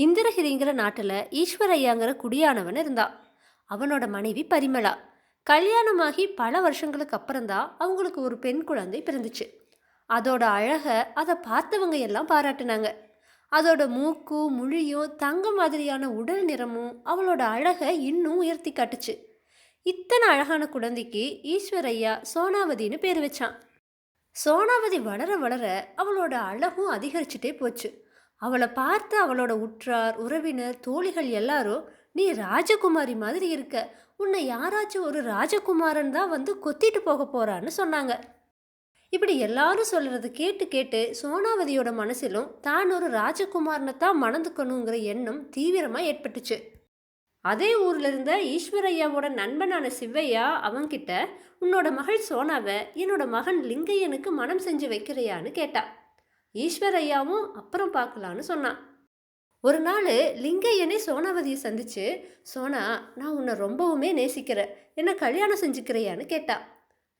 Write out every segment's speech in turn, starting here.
இந்திரகிரிங்கிற நாட்டில் ஈஸ்வரையாங்கிற குடியானவன் இருந்தான் அவனோட மனைவி பரிமளா. கல்யாணமாகி பல வருஷங்களுக்கு அப்புறம்தான் அவங்களுக்கு ஒரு பெண் குழந்தை பிறந்துச்சு. அதோட அழகை அதை பார்த்தவங்க எல்லாம் பாராட்டினாங்க. அதோட மூக்கு முழியும் தங்க மாதிரியான உடல் நிறமும் அவளோட அழகை இன்னும் உயர்த்தி காட்டுச்சு. இத்தனை அழகான குழந்தைக்கு ஈஸ்வரையா சோனாவதின்னு பேர் வச்சான். சோனாவதி வளர வளர அவளோட அழகும் அதிகரிச்சுட்டே போச்சு. அவளை பார்த்து அவளோட உற்றார் உறவினர் தோழிகள் எல்லாரும் நீ ராஜகுமாரி மாதிரி இருக்க. உன்னை யாராச்சும் ஒரு ராஜகுமாரன் தான் வந்து கொத்திட்டு போக போறான்னு சொன்னாங்க. இப்படி எல்லாரும் சொல்றது கேட்டு கேட்டு சோனாவதியோட மனசிலும் தான் ஒரு ராஜகுமாரனை தான் மணந்துக்கணுங்கிற எண்ணம் தீவிரமாக ஏற்பட்டுச்சு. அதே ஊர்ல இருந்த ஈஸ்வரையாவோட நண்பனான சிவையா அவன்கிட்ட உன்னோட மகள் சோனாவை என்னோட மகன் லிங்கையனுக்கு மனம் செஞ்சு வைக்கிறையான்னு கேட்டா. ஈஸ்வரையாவும் அப்புறம் பார்க்கலான்னு சொன்னான். ஒரு நாள் லிங்கையனே சோனாவதியை சந்திச்சு சோனா நான் உன்னை ரொம்பவுமே நேசிக்கிறேன். என்ன கல்யாணம் செஞ்சுக்கிறையான்னு கேட்டா.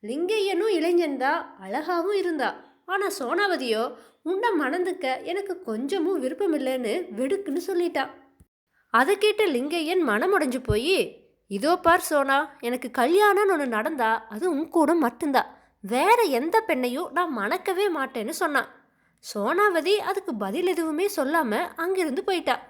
லிங்கையனும் இளைஞன்தான் அழகாவும் இருந்தா. ஆனால் சோனாவதியோ உன்னை மணந்துக்க எனக்கு கொஞ்சமும் விருப்பம் இல்லைன்னு வெடுக்குன்னு சொல்லிட்டான் அதை கேட்ட லிங்கையன் மனமுடைஞ்சு போய் இதோ பார் சோனா எனக்கு கல்யாணம்னு ஒன்று நடந்தா அது உன் கூட மட்டும்தான். வேற எந்த பெண்ணையும் நான் மணக்கவே மாட்டேன்னு சொன்னான். சோனாவதி அதுக்கு பதில் எதுவுமே சொல்லாமல் அங்கிருந்து போயிட்டா.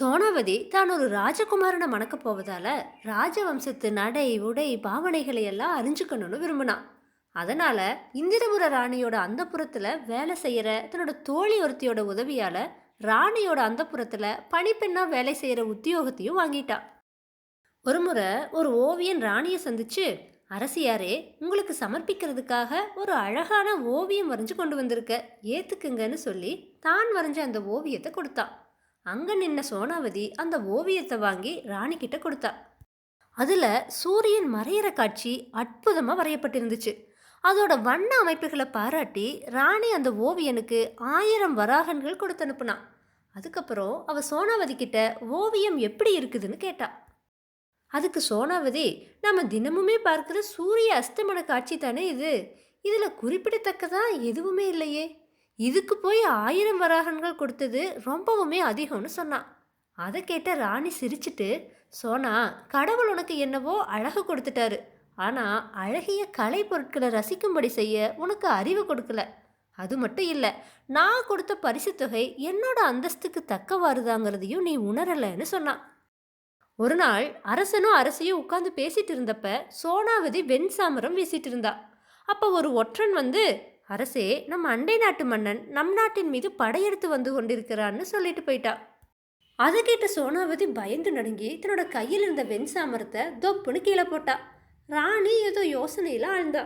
சோனாவதி தான் ஒரு ராஜகுமாரனை மணக்க போவதால ராஜவம்சத்து நடை உடை பாவனைகளை எல்லாம் அறிஞ்சுக்கணும்னு விரும்பினான் அதனால இந்திரபுர ராணியோட அந்தப்புறத்துல வேலை செய்கிற தன்னோட தோழி ஒருத்தியோட உதவியால் ராணியோட அந்தப்புறத்துல பணிப்பெண்ணா வேலை செய்கிற உத்தியோகத்தையும் வாங்கிட்டா. ஒரு முறை ஒரு ஓவியன் ராணியை சந்திச்சு அரசியாரே உங்களுக்கு சமர்ப்பிக்கிறதுக்காக ஒரு அழகான ஓவியம் வரைஞ்சு கொண்டு வந்திருக்க. ஏத்துக்குங்கன்னு சொல்லி தான் வரைஞ்ச அந்த ஓவியத்தை கொடுத்தான் அங்க நின்ன சோனாவதி அந்த ஓவியத்தை வாங்கி ராணி கிட்ட கொடுத்தா. அதுல சூரியன் மறையிற காட்சி அற்புதமா வரையப்பட்டிருந்துச்சு. அதோட வண்ண அமைப்புகளை பாராட்டி ராணி அந்த ஓவியனுக்கு ஆயிரம் வராகன்கள் கொடுத்து அனுப்புனான் அதுக்கப்புறம் அவ சோனாவதி கிட்ட ஓவியம் எப்படி இருக்குதுன்னு கேட்டா. அதுக்கு சோனாவதி நம்ம தினமுமே பார்க்குற சூரிய அஸ்தமன காட்சி தானே இது? இதில் குறிப்பிடத்தக்கதா எதுவுமே இல்லையே. இதுக்கு போய் ஆயிரம் வராகன்கள் கொடுத்தது ரொம்பவுமே அதிகம்னு சொன்னான் அதை கேட்ட ராணி சிரிச்சிட்டு சோனா கடவுள் உனக்கு என்னவோ அழகு கொடுத்துட்டாரு. ஆனால் அழகிய கலை பொருட்களை ரசிக்கும்படி செய்ய உனக்கு அறிவு கொடுக்கல. அது மட்டும் இல்லை நான் கொடுத்த பரிசு தொகை என்னோட அந்தஸ்துக்கு தக்கவாறுதாங்கிறதையும் நீ உணரலைன்னு சொன்னான் ஒரு நாள் அரசனும் அரசியும் உட்காந்து பேசிட்டு இருந்தப்ப சோனாவதி வெண் சாமரம் வீசிட்டு இருந்தா. அப்போ ஒரு ஒற்றன் வந்து அரசே நம்ம அண்டை நாட்டு மன்னன் நம் நாட்டின் மீது படையெடுத்து வந்து கொண்டிருக்கிறான்னு சொல்லிட்டு போயிட்டா. அதை கேட்ட சோனாவதி பயந்து நடுங்கி தன்னோட கையில் இருந்த வெண் சாமரத்தை தொப்புன்னு கீழே போட்டா. ராணி ஏதோ யோசனையில் ஆழ்ந்தா.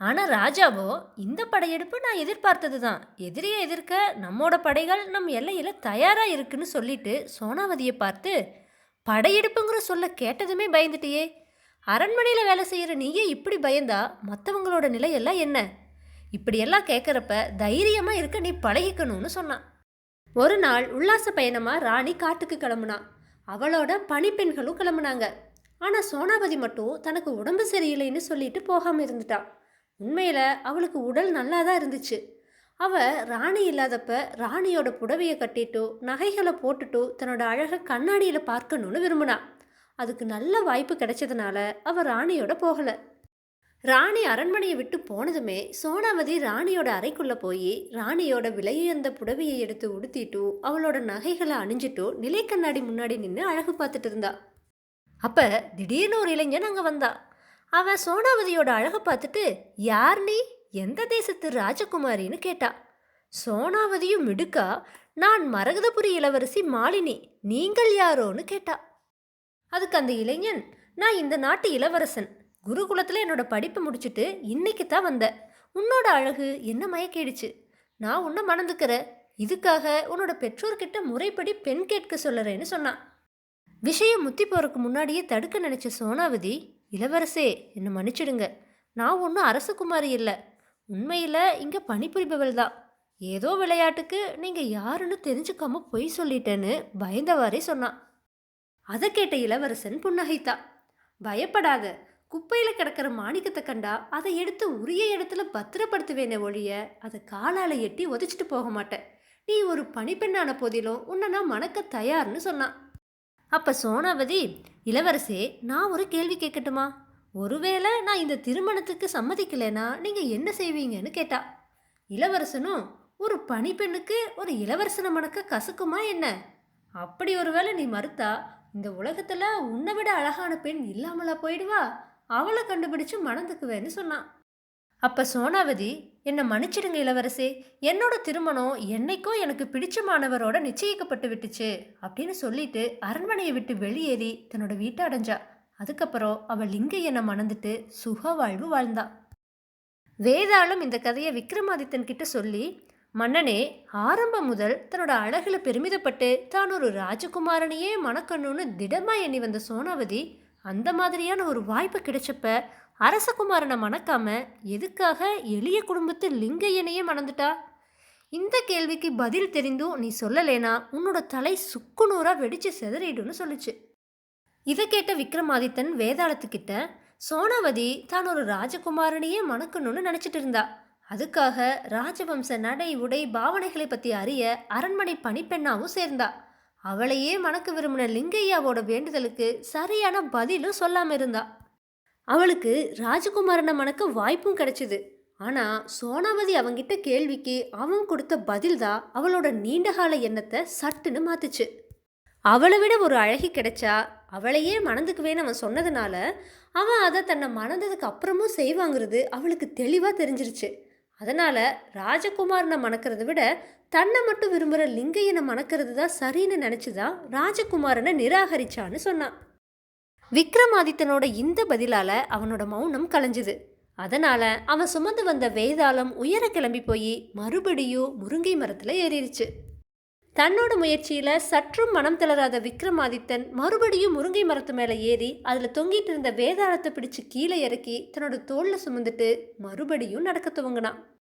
ஆனால் ராஜாவோ இந்த படையெடுப்பு நான் எதிர்பார்த்தது தான். எதிரியை எதிர்க்க நம்மோட படைகள் நம் எல்லையில் தயாராக இருக்குன்னு சொல்லிட்டு சோனாவதியை பார்த்து படையெடுப்புங்கிற சொல்ல கேட்டதுமே பயந்துட்டியே. அரண்மனையில் வேலை செய்கிற நீயே இப்படி பயந்தா மற்றவங்களோட நிலையெல்லாம் என்ன? இப்படியெல்லாம் கேட்குறப்ப தைரியமாக இருக்க நீ பழகிக்கணும்னு சொன்னான். ஒரு நாள் உல்லாச பயணமாக ராணி காட்டுக்கு கிளம்புனான் அவளோட பணிப்பெண்களும் கிளம்புனாங்க. ஆனால் சோனாபதி மட்டும் தனக்கு உடம்பு சரியில்லைன்னு சொல்லிட்டு போகாமல் இருந்துட்டான் உண்மையில் அவளுக்கு உடல் நல்லா தான் இருந்துச்சு. அவள் ராணி இல்லாதப்ப ராணியோட புடவையை கட்டிட்டோ நகைகளை போட்டுட்டோ தன்னோட அழகை கண்ணாடியில் பார்க்கணும்னு விரும்பினா. அதுக்கு நல்ல வாய்ப்பு கிடைச்சதுனால அவள் ராணியோட போகலை. ராணி அரண்மனையை விட்டு போனதுமே சோனாவதி ராணியோட அறைக்குள்ளே போய் ராணியோட விலையுயர்ந்த புடவையை எடுத்து உடுத்திட்டு அவளோட நகைகளை அணிஞ்சிட்டு நிலை கண்ணாடி முன்னாடி நின்று அழகு பார்த்துட்டு இருந்தா. அப்போ திடீர்னு ஒரு இளைஞன் அங்கே வந்தா. அவன் சோனாவதியோட அழகை பார்த்துட்டு யார் நீ? எந்த தேசத்து ராஜகுமாரின்னு கேட்டா. சோனாவதியும் மிடுக்கா நான் மரகதபுரி இளவரசி மாலினி நீங்கள் யாரோன்னு கேட்டா. அதுக்கு அந்த இளைஞன் நான் இந்த நாட்டு இளவரசன். குருகுலத்தில் என்னோட படிப்பை முடிச்சுட்டு இன்னைக்கு தான் வந்தேன் உன்னோட அழகு என்ன மயக்கிடுச்சு? நான் உன்னை மணந்துக்கிறேன் இதுக்காக உன்னோட பெற்றோர்கிட்ட முறைப்படி பெண் கேட்க சொல்லுறேன்னு சொன்னான். விஷயம் முத்தி போறதுக்கு முன்னாடியே தடுக்க நினைச்ச சோனாவதி இளவரசே என்னை மன்னிச்சிடுங்க. நான் ஒன்றும் அரசகுமாரி இல்லை. உண்மையில் இங்கே பணிபுரிபவள் தான். ஏதோ விளையாட்டுக்கு நீங்கள் யாருன்னு தெரிஞ்சுக்காம பொய் சொல்லிட்டேன்னு பயந்தவாறே சொன்னான். அதை கேட்ட இளவரசன் புன்னகைத்தா. பயப்படாத குப்பையில் கிடக்கிற மாணிக்கத்தை கண்டா அதை எடுத்து உரிய இடத்துல பத்திரப்படுத்துவேனே ஒழிய அதை காலால் எட்டி ஒதைச்சிட்டு போக மாட்டேன். நீ ஒரு பணிப்பெண்ணான போதிலும் உன்னை நான் மணக்க தயார்னு சொன்னான். அப்போ சோனாவதி இளவரசே நான் ஒரு கேள்வி கேட்கட்டுமா? ஒருவேளை நான் இந்த திருமணத்துக்கு சம்மதிக்கலைன்னா நீங்கள் என்ன செய்வீங்கன்னு கேட்டா இளவரசனும் ஒரு பணிப்பெண்ணுக்கு ஒரு இளவரசனை மணக்க கசக்குமா என்ன? அப்படி ஒருவேளை நீ மறுத்தா இந்த உலகத்தில் உன்னை விட அழகான பெண் இல்லாமலா போயிடுவா? அவளை கண்டுபிடிச்சு மணந்துக்குவேன்னு சொன்னான். அப்போ சோனாவதி என்னை மன்னிச்சிடுங்க இளவரசே என்னோட திருமணம் என்னைக்கோ எனக்கு பிடிச்சமானவரோட நிச்சயிக்கப்பட்டு விட்டுச்சு அப்படின்னு சொல்லிட்டு அரண்மனையை விட்டு வெளியேறி தன்னோட வீட்டை அடைஞ்சா. அதுக்கப்புறம் அவள் லிங்கையனை மணந்துட்டு சுக வாழ்வு வாழ்ந்தா. வேதாளம் இந்த கதையை விக்ரமாதித்தன் கிட்ட சொல்லி மன்னனே ஆரம்பம் முதல் தன்னோட அழகில் பெருமிதப்பட்டு தான் ஒரு ராஜகுமாரனையே மணக்கணும்னு திடமா எண்ணி வந்த சோனாவதி அந்த மாதிரியான ஒரு வாய்ப்பு கிடைச்சப்ப அரசகுமாரனை மணக்காம எதுக்காக எளிய குடும்பத்து லிங்கையனையே மணந்துட்டா? இந்த கேள்விக்கு பதில் தெரிந்தும் நீ சொல்லலேனா உன்னோட தலை சுக்குநூறாக வெடிச்சு செதறிடுன்னு சொல்லுச்சு. இதை கேட்ட விக்ரமாதித்தன் வேதாளத்துக்கிட்ட சோனாவதி தான் ஒரு ராஜகுமாரனையே மணக்கணும்னு நினச்சிட்டு இருந்தா. அதுக்காக ராஜவம்ச நடை உடை பாவனைகளை பற்றி அறிய அரண்மனை பணிப்பெண்ணாவும் சேர்ந்தா. அவளையே மணக்க விரும்பின லிங்கையாவோட வேண்டுதலுக்கு சரியான பதிலும் சொல்லாமல் இருந்தா. அவளுக்கு ராஜகுமாரனை மணக்க வாய்ப்பும் கிடைச்சிது. ஆனால் சோனாவதி அவங்கிட்ட கேள்விக்கு அவன் கொடுத்த பதில் தான் அவளோட நீண்டகால எண்ணத்தை சட்டுன்னு மாத்துச்சு. அவளை விட ஒரு அழகி கிடைச்சா அவளையே மணந்துக்குவேன்னு அவன் சொன்னதுனால அவன் அதை தன்னை மணந்ததுக்கு அப்புறமும் செய்வாங்கிறது அவளுக்கு தெளிவாக தெரிஞ்சிருச்சு. அதனால ராஜகுமாரனை மணக்கிறத விட தன்னை மட்டும் விரும்புகிற லிங்கையனை மணக்கிறது தான் சரின்னு நினச்சிதான் ராஜகுமாரனை நிராகரிச்சான்னு சொன்னான். விக்ரமாதித்தனோட இந்த பதிலால் அவனோட மௌனம் கலைஞ்சுது. அதனால அவன் சுமந்து வந்த வேதாளம் உயர கிளம்பி போய் மறுபடியும் முருங்கை மரத்தில் ஏறிடுச்சு தன்னோட முயற்சியில் சற்றும் மனம் தளராத விக்ரமாதித்தன் மறுபடியும் முருங்கை மரத்து மேலே ஏறி அதில் தொங்கிட்டு இருந்த வேதாளத்தை பிடிச்சு கீழே இறக்கி தன்னோட தோளில் சுமந்துட்டு மறுபடியும் நடக்க துவங்கினான்.